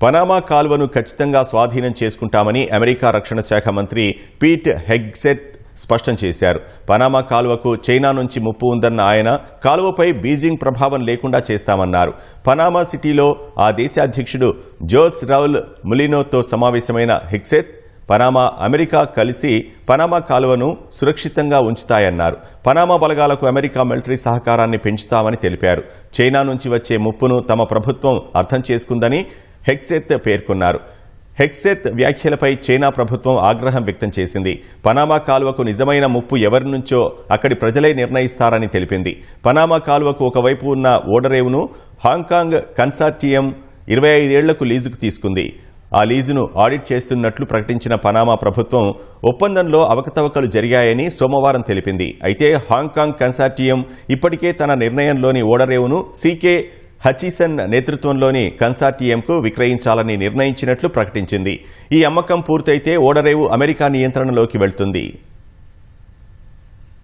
Panama కాల్వను ఖచ్చితంగా స్వాధీనం చేసుకుంటామని అమెరికా రక్షణ శాఖ మంత్రి పీట్ హెగ్సెత్ స్పష్టం చేశారు. పనామా కాలువకు చైనా నుంచి ముప్పు ఉందన్న ఆయన కాలువపై బీజింగ్ ప్రభావం లేకుండా చేస్తామన్నారు. పనామా సిటీలో ఆ దేశ అధ్యక్షుడు జోస్ రౌల్ ములినోతో సమావేశమైన హెగ్సెత్ పనామా అమెరికా కలిసి పనామా కాలువను సురక్షితంగా ఉంచుతాయన్నారు. పనామా బలగాలకు అమెరికా మిలిటరీ సహకారాన్ని పెంచుతామని తెలిపారు. చైనా నుంచి వచ్చే ముప్పును తమ ప్రభుత్వం అర్థం చేసుకుందని హెక్సెత్ పేర్కొన్నారు. హెక్సెత్ వ్యాఖ్యలపై చైనా ప్రభుత్వం ఆగ్రహం వ్యక్తం చేసింది. పనామా కాలువకు నిజమైన ముప్పు ఎవరి నుంచో అక్కడి ప్రజలే నిర్ణయిస్తారని తెలిపింది. పనామా కాలువకు ఒకవైపు ఉన్న ఓడరేవును హాంకాంగ్ కన్సార్టియం ఇరవై ఐదేళ్ళకు లీజుకు తీసుకుంది. ఆ లీజును ఆడిట్ చేస్తున్నట్లు ప్రకటించిన పనామా ప్రభుత్వం ఒప్పందంలో అవకతవకలు జరిగాయని సోమవారం తెలిపింది. అయితే హాంకాంగ్ కన్సార్టియం ఇప్పటికే తన నిర్ణయంలోని ఓడరేవును సీకే హచిసన్ నేతృత్వంలోని కన్సార్టియంకు విక్రయించాలని నిర్ణయించినట్లు ప్రకటించింది. ఈ అమ్మకం పూర్తయితే ఓడరేవు అమెరికా నియంత్రణలోకి వెళ్తుంది.